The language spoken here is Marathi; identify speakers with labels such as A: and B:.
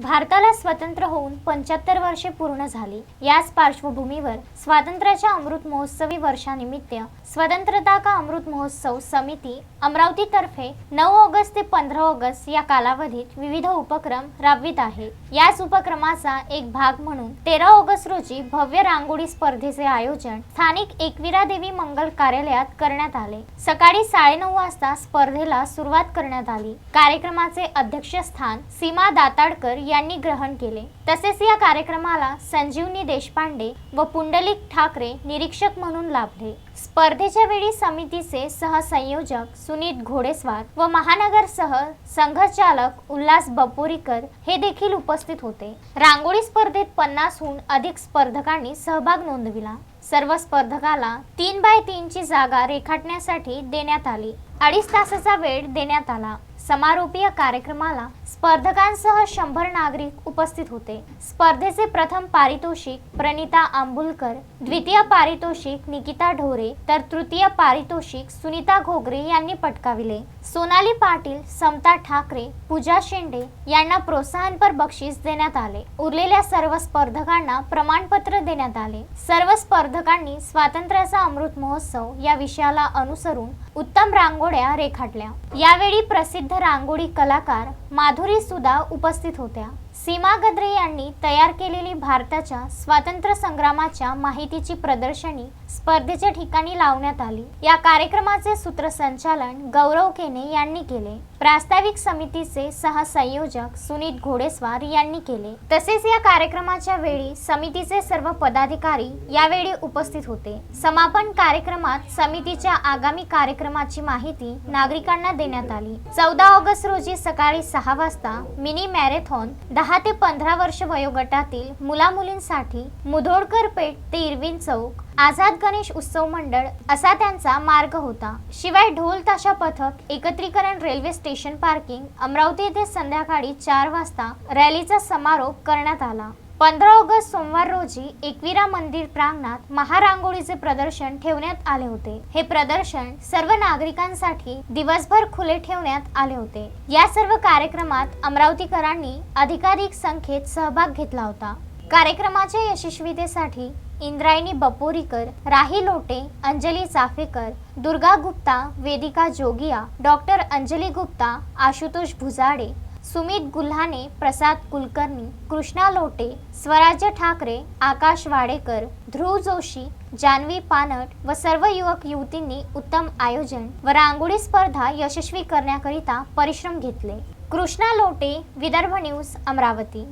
A: भारताला स्वतंत्र होऊन पंच्याहत्तर वर्षे पूर्ण झाली. याच पार्श्वभूमीवर स्वातंत्र्याच्या अमृत महोत्सवी वर्षानिमित्त स्वतंत्रता का अमृत महोत्सव समिती अमरावतीतर्फे नऊ ऑगस्ट ते पंधरा ऑगस्ट या कालावधीत विविध उपक्रम राबवित आहे. याच उपक्रमाचा एक भाग म्हणून तेरा ऑगस्ट रोजी भव्य रांगोळी स्पर्धेचे आयोजन स्थानिक एकविरा देवी मंगल कार्यालयात करण्यात आले. सकाळी साडेनऊ वाजता स्पर्धेला सुरुवात करण्यात आली. कार्यक्रमाचे अध्यक्षस्थान सीमा दाताडकर यांनी ग्रहण केले. तसेच या कार्यक्रमाला संजीवनी देशपांडे व पुंडलिक ठाकरे निरीक्षक म्हणून लाभले. स्पर्धेच्या वेळी समितीचे सहसंयोजक सुनीत घोडेस्वार व महानगरसह संघचालक उल्हास बपोरीकर हे देखील उपस्थित होते. रांगोळी स्पर्धेत पन्नासहून अधिक स्पर्धकांनी सहभाग नोंदविला. सर्व स्पर्धकाला तीन बाय तीनची जागा रेखाटण्यासाठी देण्यात आली. अडीच तासाचा वेळ देण्यात आला. समारोपीय कार्यक्रमाला स्पर्धकांसह शंभर नागरिक उपस्थित होते. स्पर्धेचे प्रथम पारितोषिक प्रणिता आंबुलकर द्वितीय पारितोषिक निकिता ढोरे तर तृतीय पारितोषिक सुनीता घोगरे यांनी पटकाविले. सोनाली पाटील समता ठाकरे पूजा शेंडे यांना प्रोत्साहनपर बक्षीस देण्यात आले. उरलेल्या सर्व स्पर्धकांना प्रमाणपत्र देण्यात आले. सर्व स्पर्धकांनी स्वातंत्र्याचा अमृत महोत्सव या विषयाला अनुसरून उत्तम रांगोळ्या रेखाटल्या. यावेळी प्रसिद्ध रांगोळी कलाकार माधुरी सुद्धा उपस्थित होत्या. सीमा गद्रे यांनी तयार केलेली भारताच्या स्वातंत्र्य संग्रामाच्या माहितीची प्रदर्शनी स्पर्धेच्या ठिकाणी लावण्यात आली. या कार्यक्रमाचे सूत्रसंचालन गौरव केने यांनी केले. प्रास्ताविक समितीचे सहसंयोजक सुनीत घोडेस्वार यांनी केले. तसेच या कार्यक्रमाच्या वेळी समितीचे सर्व पदाधिकारी यावेळी उपस्थित होते. समापन कार्यक्रमात समितीच्या आगामी कार्यक्रमाची माहिती नागरिकांना देण्यात आली. चौदा ऑगस्ट रोजी सकाळी सहा वाजता मिनी मॅरेथॉन दहा ते पंधरा वर्ष वयोगटातील मुलामुलींसाठी मुधोडकर पेठ ते इरविन चौक आझाद गणेश उत्सव मंडळ असा त्यांचा मार्ग होता. शिवाय ढोल ताशा पथक एकत्रीकरण रेल्वे स्टेशन पार्किंग अमरावती येथे संध्याकाळी चार वाजता रॅलीचा समारोप करण्यात आला. पंधरा ऑगस्ट सोमवार रोजी एकविरा मंदिर प्रांगणात महारांगोळीचे प्रदर्शन ठेवण्यात आले होते. हे प्रदर्शन सर्व नागरिकांसाठी दिवसभर खुले ठेवण्यात आले होते. या सर्व कार्यक्रमात अमरावतीकरांनी अधिकाधिक संख्येत सहभाग घेतला होता. कार्यक्रमाच्या यशस्वीतेसाठी इंद्रायणी बपोरीकर राही लोटे अंजली चाफेकर दुर्गा गुप्ता वेदिका जोगिया डॉक्टर अंजली गुप्ता आशुतोष भुजाडे सुमित गुल्हाने प्रसाद कुलकर्णी कृष्णा लोटे स्वराज्य ठाकरे आकाश वाडेकर ध्रुव जोशी जान्हवी पानट व सर्व युवक युवतींनी उत्तम आयोजन व रांगोळी स्पर्धा यशस्वी करण्याकरिता परिश्रम घेतले. कृष्णा लोटे विदर्भ न्यूज अमरावती.